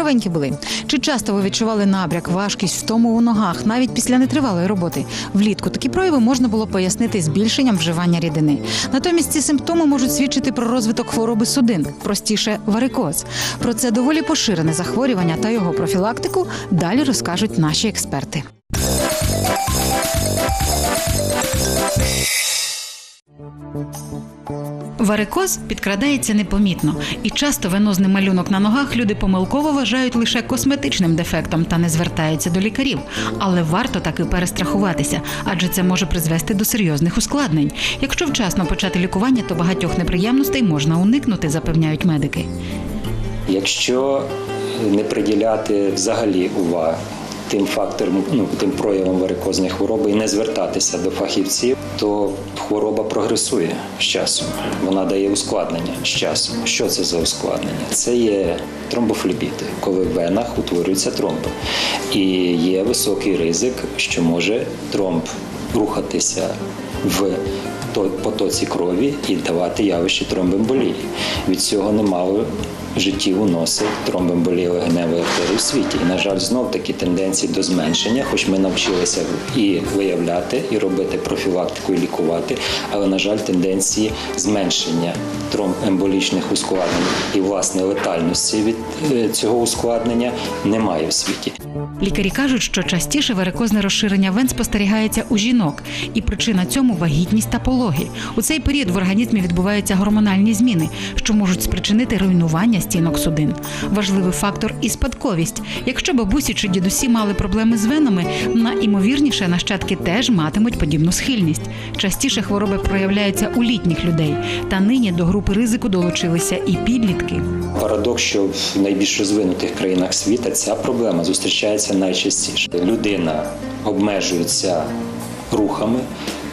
Здоровенькі були. Чи часто ви відчували набряк, важкість, втому у ногах, навіть після нетривалої роботи? Влітку такі прояви можна було пояснити збільшенням вживання рідини. Натомість ці симптоми можуть свідчити про розвиток хвороби судин, простіше варикоз. Про це доволі поширене захворювання та його профілактику далі розкажуть наші експерти. Варикоз підкрадається непомітно, і часто венозний малюнок на ногах люди помилково вважають лише косметичним дефектом та не звертаються до лікарів. Але варто таки перестрахуватися, адже це може призвести до серйозних ускладнень. Якщо вчасно почати лікування, то багатьох неприємностей можна уникнути, запевняють медики. Якщо не приділяти взагалі уваги тим факторам, ну тим проявам варикозної хвороби і не звертатися до фахівців, то хвороба прогресує з часом. Вона дає ускладнення з часом. Що це за ускладнення? Це є тромбофлебіти, коли в венах утворюються тромби. І є високий ризик, що може тромб рухатися в потоці крові і давати явище тромбемболії. Від цього немало життів уносить тромбемболії легеневої артерії в світі. І, на жаль, знов такі тенденції до зменшення, хоч ми навчилися і виявляти, і робити профілактику, і лікувати, але, на жаль, тенденції зменшення тромбемболічних ускладнень і власне летальності від е, цього ускладнення немає в світі. Лікарі кажуть, що частіше варикозне розширення вен спостерігається у жінок, і причина цьому вагітність та пологи. У цей період в організмі відбуваються гормональні зміни, що можуть спричинити руйнування стінок судин. Важливий фактор і спадковість. Якщо бабусі чи дідусі мали проблеми з венами, найімовірніше нащадки теж матимуть подібну схильність. Частіше хвороби проявляються у літніх людей, та нині до групи ризику долучилися і підлітки. Парадокс, що в найбільш розвинутих країнах світу ця проблема зустрічається найчастіше. Людина обмежується рухами,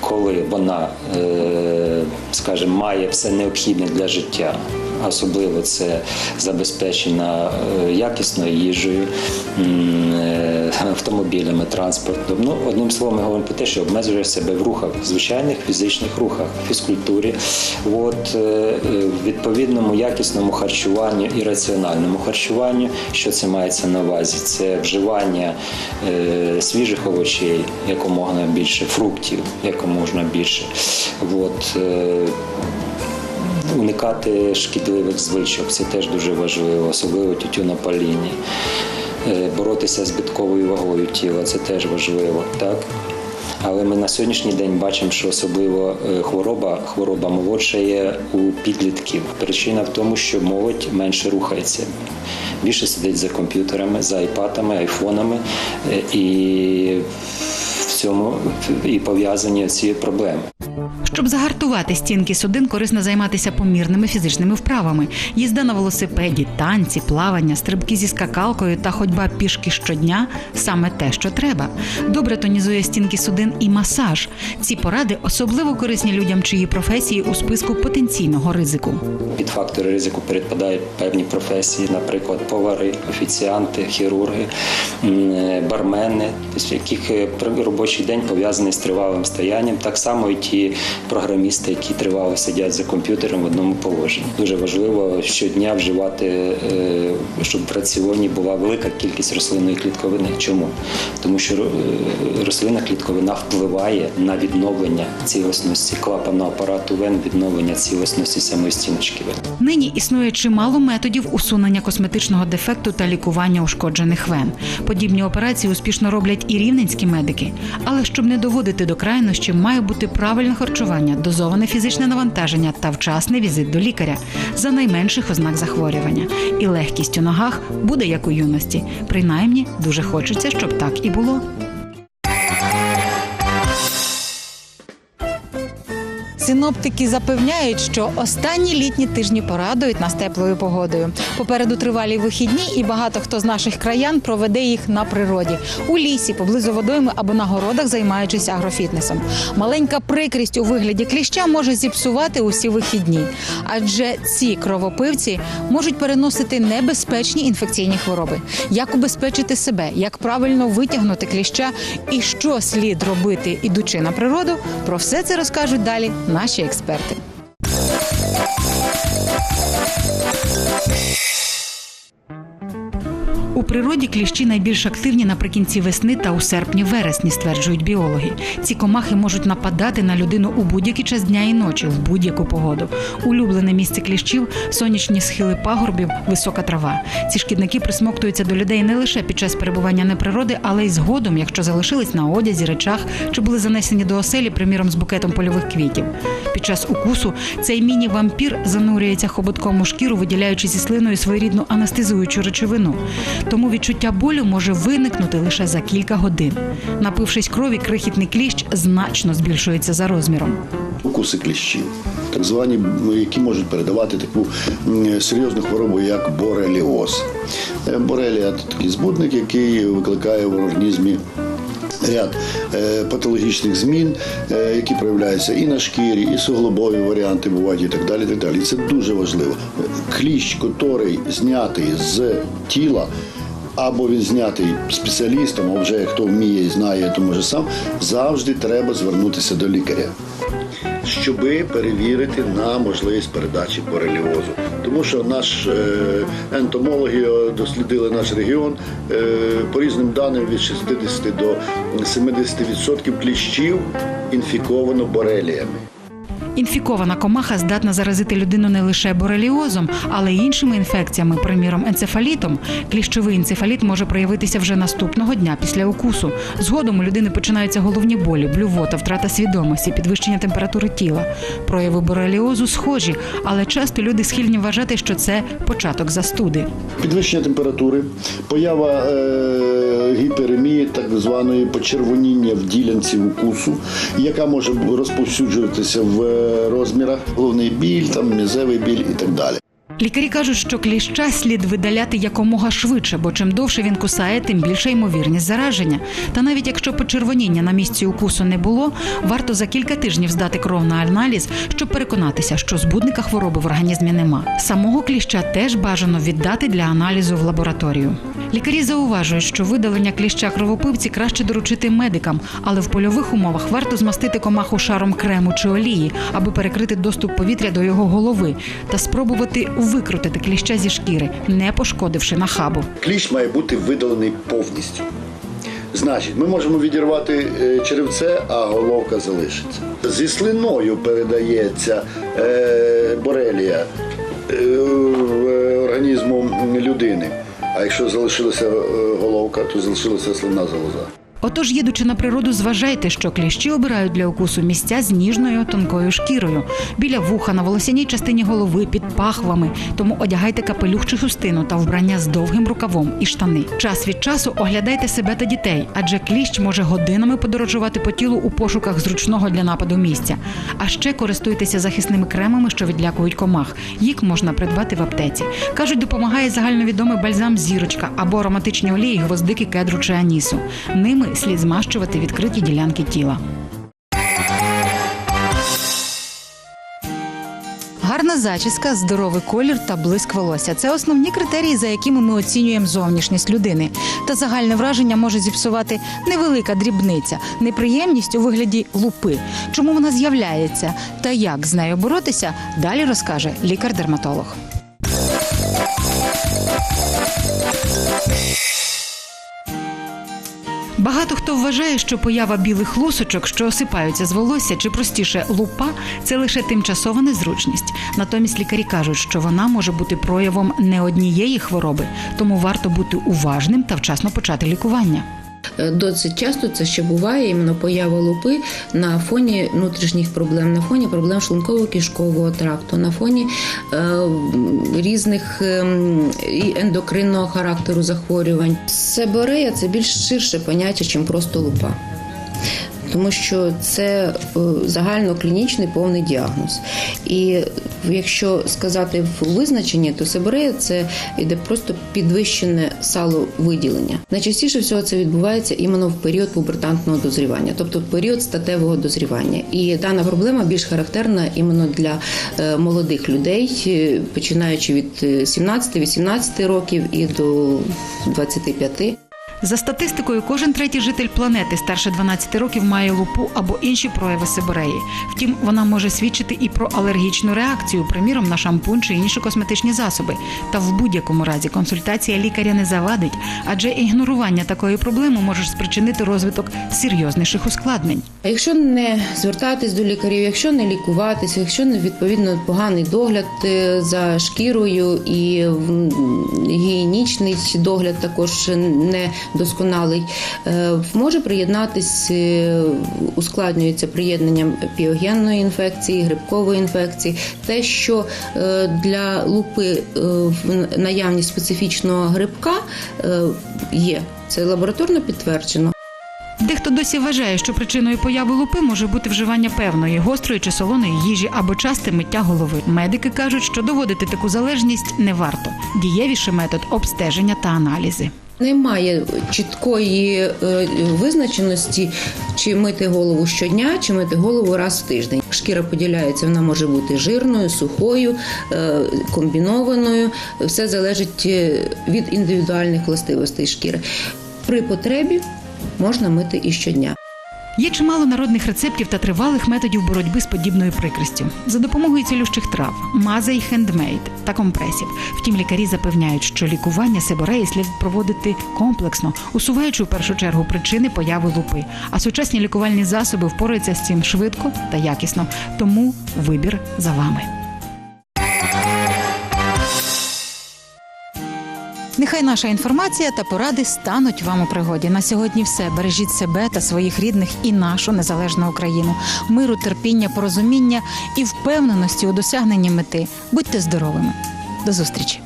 коли вона, е, скажімо, має все необхідне для життя. Особливо це забезпечена е, якісною їжею, е, автомобілями, транспортом. Ну, одним словом, ми говоримо про те, що обмежує себе в рухах, звичайних фізичних рухах, фізкультурі. От, е, е, в відповідному якісному харчуванню і раціональному харчуванню, що це мається на увазі? Це вживання свіжих овочей, якомога більше, фруктів, якомога більше. От, уникати шкідливих звичок, це теж дуже важливо, особливо тютюнопаління. Е, Боротися з збитковою вагою тіла, це теж важливо, так? Але ми на сьогоднішній день бачимо, що особливо е, хвороба, хвороба молодша є у підлітків. Причина в тому, що молодь менше рухається. Більше сидить за комп'ютерами, за айпадами, айфонами, е, і в цьому і пов'язані ці проблеми. Щоб загартувати стінки судин, корисно займатися помірними фізичними вправами: їзда на велосипеді, танці, плавання, стрибки зі скакалкою та ходьба пішки щодня саме те, що треба. Добре тонізує стінки судин і масаж. Ці поради особливо корисні людям, чиї професії у списку потенційного ризику. Під фактори ризику передпадають певні професії, наприклад, повари, офіціанти, хірурги, бармени, тобто, яких е, робочий день пов'язаний з тривалим стоянням. Так само і ті програмісти, які тривало сидять за комп'ютером в одному положенні. Дуже важливо щодня вживати, е, щоб в раціоні була велика кількість рослинної клітковини. Чому? Тому що е, рослинна клітковина впливає на відновлення цілісності клапанного апарату вен, відновлення цілісності самої стіночки вен. Нині існує чимало методів усунення косметичного дефекту та лікування ушкоджених вен. Подібні операції успішно роблять і рівненські медики. Але щоб не доводити до крайнощі, має бути правильне харчування, дозоване фізичне навантаження та вчасний візит до лікаря за найменших ознак захворювання. І легкість у ногах буде як у юності. Принаймні, дуже хочеться, щоб так і Синоптики запевняють, що останні літні тижні порадують нас теплою погодою. Попереду тривалі вихідні, і багато хто з наших краян проведе їх на природі у лісі, поблизу водойми або на городах, займаючись агрофітнесом. Маленька прикрість у вигляді кліща може зіпсувати усі вихідні, адже ці кровопивці можуть переносити небезпечні інфекційні хвороби. Як убезпечити себе, як правильно витягнути кліща і що слід робити, ідучи на природу, про все це розкажуть далі наші експерти. Природі кліщі найбільш активні наприкінці весни та у серпні-вересні, стверджують біологи. Ці комахи можуть нападати на людину у будь-який час дня і ночі, в будь-яку погоду. Улюблене місце кліщів сонячні схили пагорбів, висока трава. Ці шкідники присмоктуються до людей не лише під час перебування неприроди, але й згодом, якщо залишились на одязі, речах чи були занесені до оселі, приміром з букетом польових квітів. Під час укусу цей міні-вампір занурюється хоботком у шкіру, виділяючи зі слиною своєрідну анестезуючу речовину. Тому відчуття болю може виникнути лише за кілька годин. Напившись крові, крихітний кліщ значно збільшується за розміром. укуси кліщів, так звані, які можуть передавати таку серйозну хворобу, як бореліоз. Е, Борелія це такий збудник, який викликає в організмі. Ряд е, патологічних змін, е, які проявляються і на шкірі, і суглобові варіанти бувають, і так далі. І так далі. І це дуже важливо. Кліщ, який знятий з тіла, або він знятий спеціалістом, а вже хто вміє і знає, то може сам, завжди треба звернутися до лікаря. Щоби перевірити на можливість передачі бореліозу. Тому що наш е, ентомологи дослідили наш регіон е, по різним даним від 60 до 70% кліщів інфіковано бореліями. Інфікована комаха здатна заразити людину не лише бореліозом, але й іншими інфекціями, приміром енцефалітом. Кліщовий енцефаліт може проявитися вже наступного дня після укусу. Згодом у людини починаються головні болі, блювота, втрата свідомості, підвищення температури тіла. Прояви бореліозу схожі, але часто люди схильні вважати, що це початок застуди. Підвищення температури, поява е, гіперемії, так званої почервоніння в ділянці укусу, яка може розповсюджуватися в е, розмірах, головний біль, там мізевий біль і так далі. Лікарі кажуть, що кліща слід видаляти якомога швидше, бо чим довше він кусає, тим більша ймовірність зараження. Та навіть якщо почервоніння на місці укусу не було, варто за кілька тижнів здати кров на аналіз, щоб переконатися, що збудника хвороби в організмі нема. Самого кліща теж бажано віддати для аналізу в лабораторію. Лікарі зауважують, що видалення кліща кровопивці краще доручити медикам, але в польових умовах варто змастити комаху шаром крему чи олії, аби перекрити доступ повітря до його голови та спробувати викрутити кліща зі шкіри, не пошкодивши нахабу. Кліщ має бути видалений повністю. Значить, ми можемо відірвати е, черевце, а головка залишиться. Зі слиною передається е, борелія е, в організму людини. А якщо залишилася е, головка, то залишилася слинна залоза. Отож, їдучи на природу, зважайте, що кліщі обирають для укусу місця з ніжною тонкою шкірою біля вуха, на волосяній частині голови, під пахвами. Тому одягайте капелюх чи хустину та вбрання з довгим рукавом і штани. Час від часу оглядайте себе та дітей, адже кліщ може годинами подорожувати по тілу у пошуках зручного для нападу місця. А ще користуйтеся захисними кремами, що відлякують комах. Їх можна придбати в аптеці. кажуть, допомагає загальновідомий бальзам зірочка або ароматичні олії, гвоздики, кедру чи анісу. Ними слід змащувати відкриті ділянки тіла. Гарна зачіска, здоровий колір та блиск волосся це основні критерії, за якими ми оцінюємо зовнішність людини. Та загальне враження може зіпсувати невелика дрібниця, неприємність у вигляді лупи. Чому вона з'являється та як з нею боротися, далі розкаже лікар-дерматолог. Багато хто вважає, що поява білих лусочок, що осипаються з волосся, чи простіше лупа, це лише тимчасова незручність. Натомість лікарі кажуть, що вона може бути проявом не однієї хвороби, тому варто бути уважним та вчасно почати лікування. Е, Досить часто це ще буває іменно поява лупи на фоні внутрішніх проблем, на фоні проблем шлунково-кишкового тракту, на фоні е, різних ем, ендокринного характеру захворювань. Себорея це більш ширше поняття, ніж просто лупа. Тому що це е, загальноклінічний повний діагноз. І якщо сказати в визначенні, то сибирея це йде просто підвищене саловиділення. Найчастіше всього це відбувається іменно в період пубертантного дозрівання, тобто в період статевого дозрівання. І дана проблема більш характерна іменно для е, молодих людей, е, починаючи від е, 17-18 років і до 25. За статистикою, кожен третій житель планети старше 12 років має лупу або інші прояви сибиреї. Втім, вона може свідчити і про алергічну реакцію, приміром на шампунь чи інші косметичні засоби. Та в будь-якому разі консультація лікаря не завадить, адже ігнорування такої проблеми може спричинити розвиток серйозніших ускладнень. Якщо не звертатись до лікарів, якщо не лікуватися, якщо не відповідно поганий догляд е, за шкірою і гігієнічний догляд також не досконалий, е, може приєднатись, е, ускладнюється приєднанням піогенної інфекції, грибкової інфекції. Те, що е, для лупи наявність специфічного грибка є, це лабораторно підтверджено. Дехто досі вважає, що причиною появи лупи може бути вживання певної гострої чи солоної їжі або часте миття голови. Медики кажуть, що доводити таку залежність не варто. Дієвіший метод обстеження та аналізи. Немає чіткої е, визначеності, чи мити голову щодня, чи мити голову раз в тиждень. Шкіра поділяється, вона може бути жирною, сухою, е, комбінованою. Все залежить е, від індивідуальних властивостей шкіри. При потребі можна мити і щодня. Є чимало народних рецептів та тривалих методів боротьби з подібною прикрістю за допомогою цілющих трав, мазей хендмейд та компресів. Втім, лікарі запевняють, що лікування себореї слід проводити комплексно, усуваючи в першу чергу причини появи лупи. А сучасні лікувальні засоби впораються з цим швидко та якісно. Тому вибір за вами. Нехай наша інформація та поради стануть вам у пригоді. На сьогодні все. Бережіть себе та своїх рідних і нашу незалежну Україну. Миру, терпіння, порозуміння і впевненості у досягненні мети. Будьте здоровими. До зустрічі.